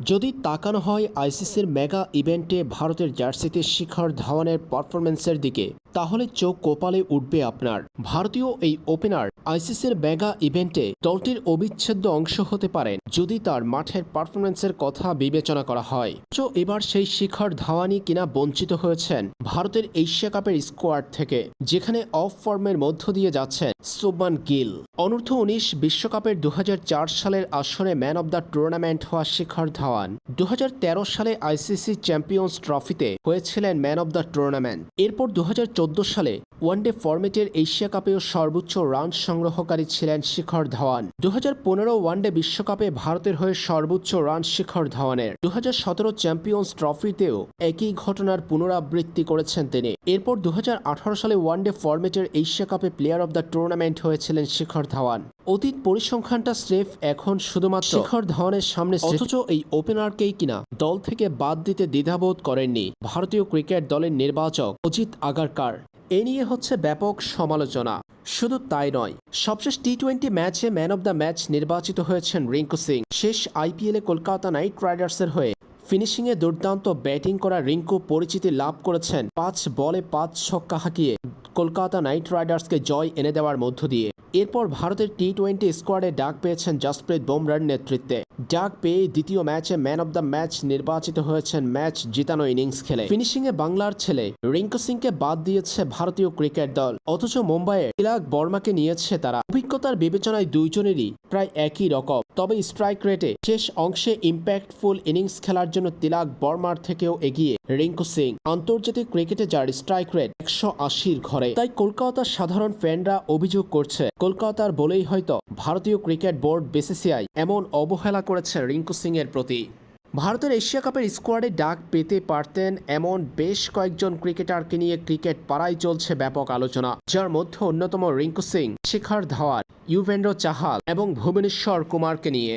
যদি তাকানো হয় আইসিসির মেগা ইভেন্টে ভারতের জার্সিতে শিখর ধাওয়ানের পারফরমেন্সের দিকে। তাহলে চোখ কোপালে উঠবে আপনার। ভারতীয় এই ওপেনার আইসিসির মেগা ইভেন্টে দলটির অবিচ্ছেদ্য অংশ হতে পারেন যদি তার মাঠের পারফরমেন্সের কথা বিবেচনা করা হয়। এবার সেই শিখর ধাওয়ানি কিনা বঞ্চিত হয়েছেন ভারতের এশিয়া কাপের স্কোয়াড থেকে, যেখানে অফ ফর্মের মধ্য দিয়ে যাচ্ছেন সুবমান গিল। অনূর্ধ্ব উনিশ বিশ্বকাপের দু হাজার চার সালের আসরে ম্যান অব দ্য টুর্নামেন্ট হওয়া শিখর ধাওয়ান দু হাজার তেরো সালে আইসিসি চ্যাম্পিয়ন্স ট্রফিতে হয়েছিলেন ম্যান অব দ্য টুর্নামেন্ট। এরপর দু হাজার সালে ওয়ানডে ফরম্যাটের এশিয়া কাপেও সর্বোচ্চ রান সংগ্রহকারী ছিলেন শিখর ধাওয়ান। দু হাজার পনেরো ওয়ানডে বিশ্বকাপে ভারতের হয়ে সর্বোচ্চ রান শিখর ধাওয়ানের। দু হাজার সতেরো চ্যাম্পিয়ন্স ট্রফিতেও একই ঘটনার পুনরাবৃত্তি করেছেন তিনি। এরপর দু হাজার আঠারো সালে ওয়ানডে ফরম্যাটের এশিয়া কাপে প্লেয়ার অব দ্য টুর্নামেন্ট হয়েছিলেন শিখর ধাওয়ান। অতীত পরিসংখ্যানটা স্রেফ এখন শুধুমাত্র শিখর ধাওয়ানের সামনে অথচ এই ওপেনারকেই কিনা? দল থেকে বাদ দিতে দ্বিধাবোধ করেননি ভারতীয় ক্রিকেট দলের নির্বাচক অজিত আগারকার। এ নিয়ে হচ্ছে ব্যাপক সমালোচনা। শুধু তাই নয় সবশেষ টি টোয়েন্টি ম্যাচে ম্যান অব দ্য ম্যাচ নির্বাচিত হয়েছেন রিঙ্কু সিং। শেষ আইপিএলে কলকাতা নাইট রাইডার্সের হয়ে ফিনিশিংয়ে দুর্দান্ত ব্যাটিং করা রিঙ্কু পরিচিতি লাভ করেছেন। পাঁচ বলে পাঁচ ছক্কা হাঁকিয়ে কলকাতা নাইট রাইডার্সকে জয় এনে দেওয়ার মধ্য দিয়ে। এরপর ভারতের টি টোয়েন্টি স্কোয়াডে ডাক পেয়েছেন জসপ্রীত বুমরার নেতৃত্বে। ডাক পেয়ে দ্বিতীয় ম্যাচে ম্যান অব দ্য ম্যাচ নির্বাচিত হয়েছেন ম্যাচ জিতানো ইনিংস খেলে। ফিনিশিংয়ে বাংলার ছেলে রিঙ্কু সিংকে বাদ দিয়েছে ভারতীয় ক্রিকেট দল। অথচ মুম্বাইয়ে তিলাক বর্মাকে নিয়েছে তারা। অভিজ্ঞতার বিবেচনায় দুইজনেরই প্রায় একই রকম। তবে স্ট্রাইক রেটে শেষ অংশে ইম্প্যাক্টফুল ইনিংস খেলার জন্য তিলাক বর্মার থেকেও এগিয়ে রিঙ্কু সিং। আন্তর্জাতিক ক্রিকেটে যার স্ট্রাইক রেট একশো আশির ঘরে। তাই কলকাতার সাধারণ ফ্যানরা অভিযোগ করছে কলকাতার বলেই হয়তো ভারতীয় ক্রিকেট বোর্ড বিসিসিআই এমন অবহেলা করেছে রিঙ্কু সিংয়ের প্রতি। ভারতের এশিয়া কাপের স্কোয়াডে ডাক পেতে পারতেন এমন বেশ কয়েকজন ক্রিকেটারকে নিয়ে ক্রিকেট পাড়ায় চলছে ব্যাপক আলোচনা, যার মধ্যে অন্যতম রিঙ্কু সিং, শিখর ধাওয়ার ইউভেন্দ্র চাহাল এবং ভুবনেশ্বর কুমারকে নিয়ে।